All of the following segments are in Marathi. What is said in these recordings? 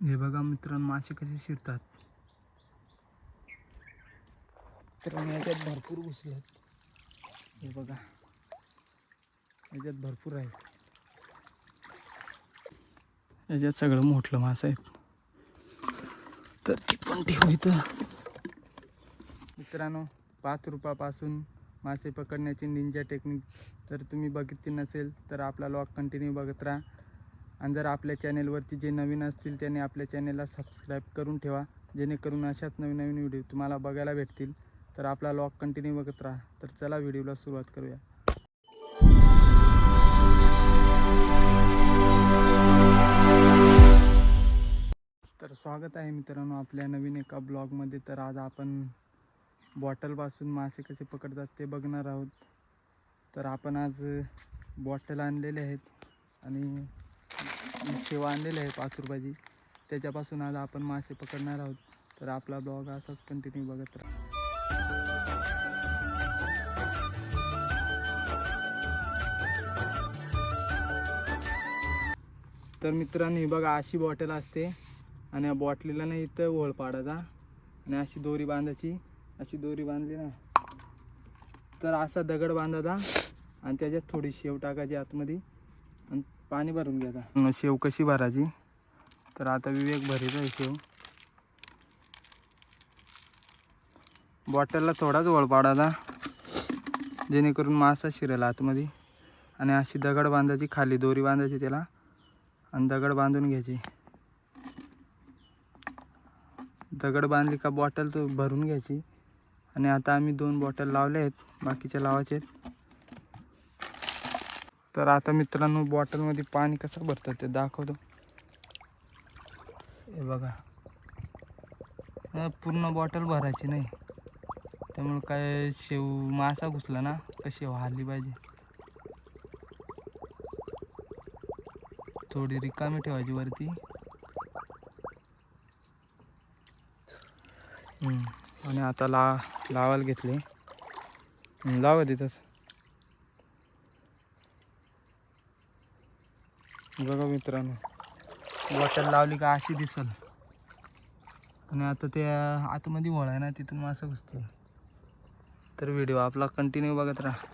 हे बघा मित्रांनो मासे कसे शिरतात. तर याच्यात भरपूर घुसलेत हे बघा. याच्यात भरपूर आहेत. याच्यात सगळं मोठलं मास आहेत. तर ती पण ठेवू इथं. मित्रांनो पाच रुपयापासून मासे पकडण्याची निंजा टेक्निक जर तुम्ही बघितली नसेल तर आपला लॉग कंटिन्यू बघत राहा. आणि जर आपल्या चॅनेलवरती जे नवीन असतील त्याने आपल्या चॅनेलला सबस्क्राईब करून ठेवा. जेणेकरून अशाच नवीन नवीन व्हिडिओ तुम्हाला बघायला भेटतील. तर आपला लॉग कंटिन्यू बघत राहा. तर चला व्हिडिओला सुरुवात करूया. तर स्वागत आहे मित्रांनो आपल्या नवीन एका ब्लॉगमध्ये. तर आज आपण बॉटलपासून मासे कसे पकडतात ते बघणार आहोत. तर आपण आज बॉटल आणलेले आहेत. आणि शेवा आणलेले आहे पाच रुपयाची त्याच्यापासून आज आपण मासे पकडणार आहोत. तर आपला ब्लॉग असाच कंटिन्यू बघत राहा. तर मित्रांनो ही बघा अशी बॉटल असते. आणि या बॉटलीला ना इथं ओळ पाडायचा आणि अशी दोरी बांधायची. अशी दोरी बांधली ना. तर असा दगड बांधायचा आणि त्याच्यात थोडी शेव टाकायची आतमध्ये. आणि पाणी भरून घ्यायचा मग शेव कशी भरायची? तर आता विवेक भरीत आहे शेव. बॉटलला थोडाच ओळ पाडायचा जेणेकरून मासा शिरेल आतमध्ये. आणि अशी दगड बांधायची खाली दोरी बांधायची त्याला आणि दगड बांधून घ्यायची. दगड बांधली का बॉटल तो भरून घ्यायची. आणि आता आम्ही दोन बॉटल लावले आहेत बाकीच्या लावायचे आहेत. तर आता मित्रांनो बॉटलमध्ये पाणी कसं भरतात ते दाखवतो. हे बघा. पूर्ण बॉटल भरायची नाही. त्यामुळे काय शेव मासा घुसला ना का शेव पाहिजे. थोडी रिकामी ठेवायची वरती. आणि आता ला लावायला घेतले. हम्म, लावा तिथंच बघा मित्रांनो बॉटल लावली का अशी दिसल. आणि आता ते आतमध्ये वळ आहे ना तिथून मासं घुसतील. तर व्हिडिओ आपला कंटिन्यू बघत राहा.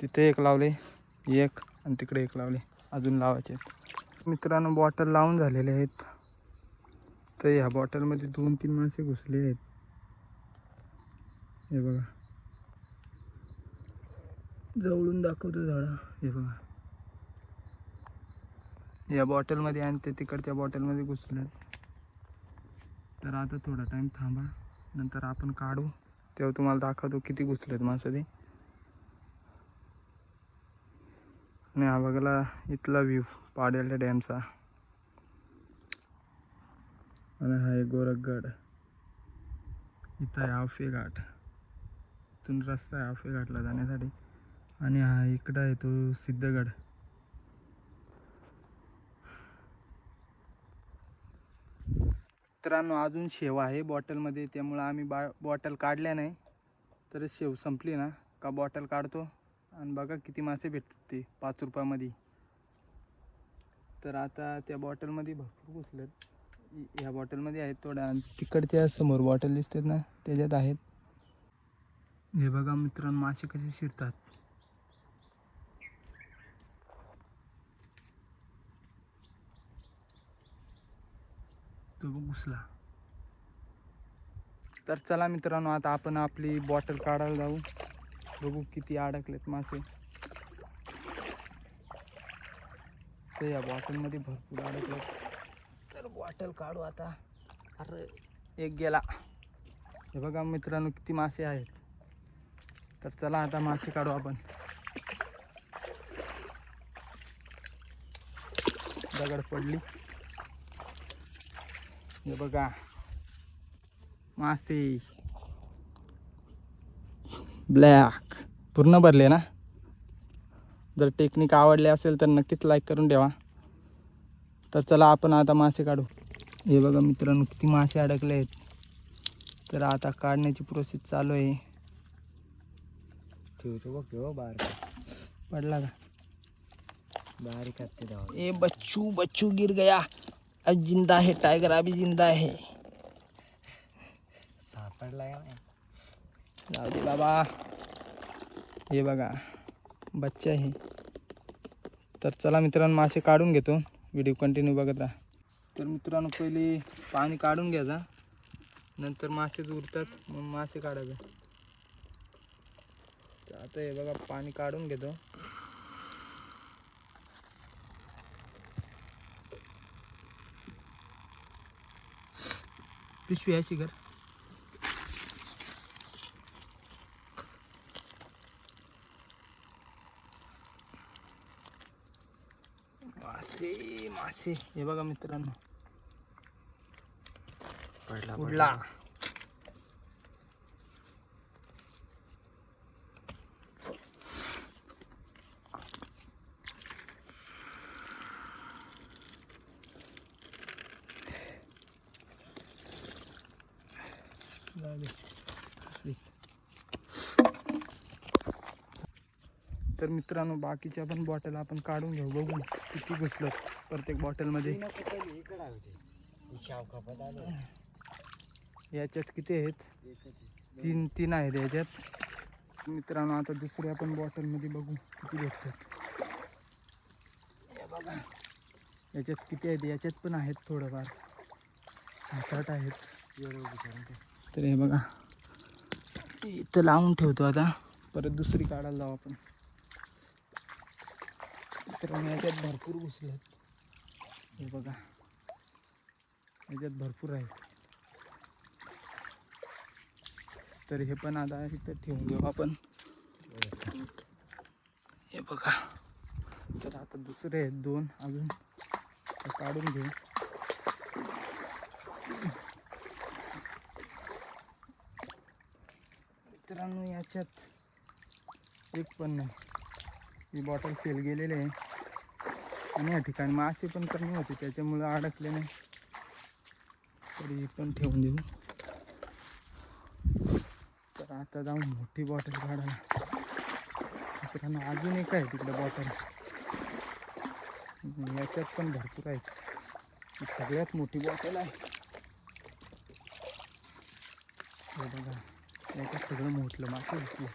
तिथे एक लावले एक आणि तिकडे एक लावले अजून लावायचे आहेत. मित्रांनो बॉटल लावून झालेले आहेत. तर ह्या बॉटलमध्ये दोन तीन मासे घुसले आहेत. हे बघा. जवळून दाखवतो झाडा. हे बघा. या बॉटलमध्ये आणि ते तिकडच्या बॉटलमध्ये घुसलं. तर आता थोडा टाईम थांबा. नंतर आपण काढू. तेव्हा तुम्हाला दाखवतो किती घुसलेत मासे ते. आणि हा बघायला इथला व्ह्यू पाडेल्या डॅमचा आणि हा आहे गोरखगड. इथं आहे आफे घाट. इथून रस्ता आहे आफे घाटला जाण्यासाठी. आणि हा इकडं आहे तो सिद्धगड. मित्रांनो अजून शेव आहे बॉटलमध्ये त्यामुळं आम्ही बा बॉटल काढल्या नाही. तर शेव संपली ना का बॉटल काढतो? आणि बघा किती मासे भेटतात ते पाच रुपयामध्ये. तर आता त्या बॉटलमध्ये भरपूर घुसलेत. ह्या बॉटलमध्ये आहेत थोड्या आणि तिकडच्या समोर बॉटल दिसतात ना त्याच्यात आहेत. हे बघा मित्रांनो मासे कसे शिरतात. तो बघ घुसला तर चला मित्रांनो आता आपण आपली बॉटल काढायला जाऊ. बघू किती अडकलेत मासे. तर या बॉटलमध्ये भरपूर अडकलेत. तर बॉटल काढू आता. अरे एक गेला. हे बघा मित्रांनो किती मासे आहेत. तर चला आता मासे काढू आपण. दगड पडली. हे बघा. मासे. ब्लॅक. पूर्ण भरले ना? जर टेक्निक आवडले असेल तर नक्कीच लाईक करून ठेवा. तर चला आपण आता मासे काढू. हे बघा मित्रांनो किती मासे अडकले आहेत तर आता काढण्याची प्रोसेस चालू आहे. पडला का? बारीक ए बच्चू बच्चू गिर गया. अब जिंदा है टाइगर अभी जिंदा है। सापडला जाऊ दे बाबा। हे बघा बच्चा आहे तर चला मित्रांनो मासे काढून घेतो. व्हिडिओ कंटिन्यू बघत राहा. तर मित्रांनो पहिले पाणी काढून घ्यायचा नंतर मासेच उरतात मग मासे काढायचे आता हे बघा पाणी काढून घेतो. पिशवी आहे शिखर. मासे मासे. हे बघा मित्रांनो. पडला उडला तर मित्रांनो बाकीच्या पण बॉटल आपण काढून घेऊ. बघू किती घुसलं प्रत्येक बॉटलमध्ये याच्यात किती आहेत? तीन तीन आहेत याच्यात. मित्रांनो आता दुसऱ्या पण बॉटलमध्ये बघू किती भेटतात याच्यात किती आहेत? याच्यात पण आहेत थोडंफार. सात आठ आहेत. तर हे बघा. इथं लावून ठेवतो आता. परत दुसरी काढायला जाऊ आपण. तर याच्यात भरपूर घुसले हे बघा. याच्यात भरपूर आहे तर हे पण आता इथं ठेवून घेऊ आपण. हे बघा. तर आता दुसरे आहेत दोन. अजून काढून घेऊ. मित्रांनो याच्यात एक पण नाही. ही बॉटल फेल गेलेली आहे. आणि या ठिकाणी मासे पण कमी होते त्याच्यामुळं अडकले नाही. तरी हे पण ठेवून देऊ. तर आता जाऊन मोठी बॉटल काढायला. मित्रांनो अजून एक आहे तिकडे बॉटल याच्यात पण भरपूर आहेत सगळ्यात मोठी बॉटल आहे. बघा. याच्यात सगळं मोठलं मासे दिसलं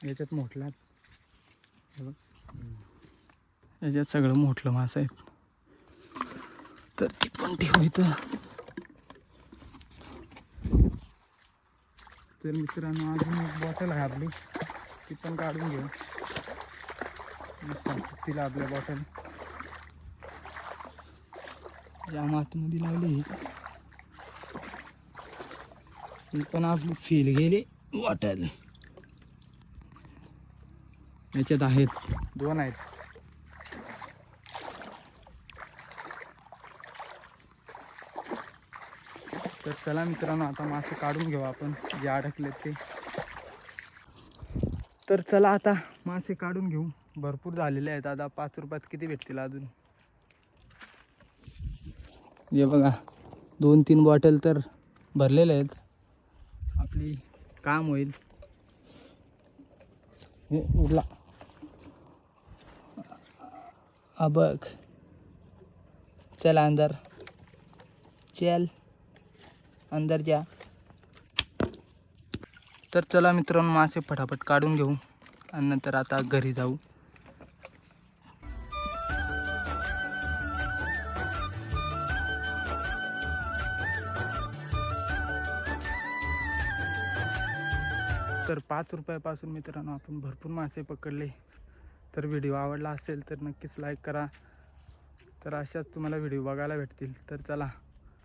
याच्यात मोठला याच्यात सगळं मोठलं मास आहेत तर ती पण ठेवू इथं. तर मित्रांनो अजून एक बॉटल आहे आपली. ती पण काढून घेऊ. तिला आपल्या बॉटल या मातीमध्ये लावले ही. पण आपली फील गेली वाटायला. याच्यात आहेत. दोन आहेत. तर चला मित्रांनो आता मासे काढून घेऊ आपण. जे अडकलेत ते. तर चला आता मासे काढून घेऊ. भरपूर झालेले आहेत. आता पाच रुपयात किती भेटतील अजून? हे बघा दोन तीन बॉटल तर भरलेले आहेत. आपली काम होईल. हे उडला हा बघ. चल अंदर. चल. अंदर जा. तर चला मित्रांनो मासे फटाफट काढून घेऊ. आणि नंतर आता घरी जाऊ. तर पाच रुपयापासून मित्रांनो आपण भरपूर मासे पकडले. तर व्हिडिओ आवडला असेल तर नक्कीच लाईक करा. तर अशाच तुम्हाला व्हिडिओ बघायला भेटतील. तर चला.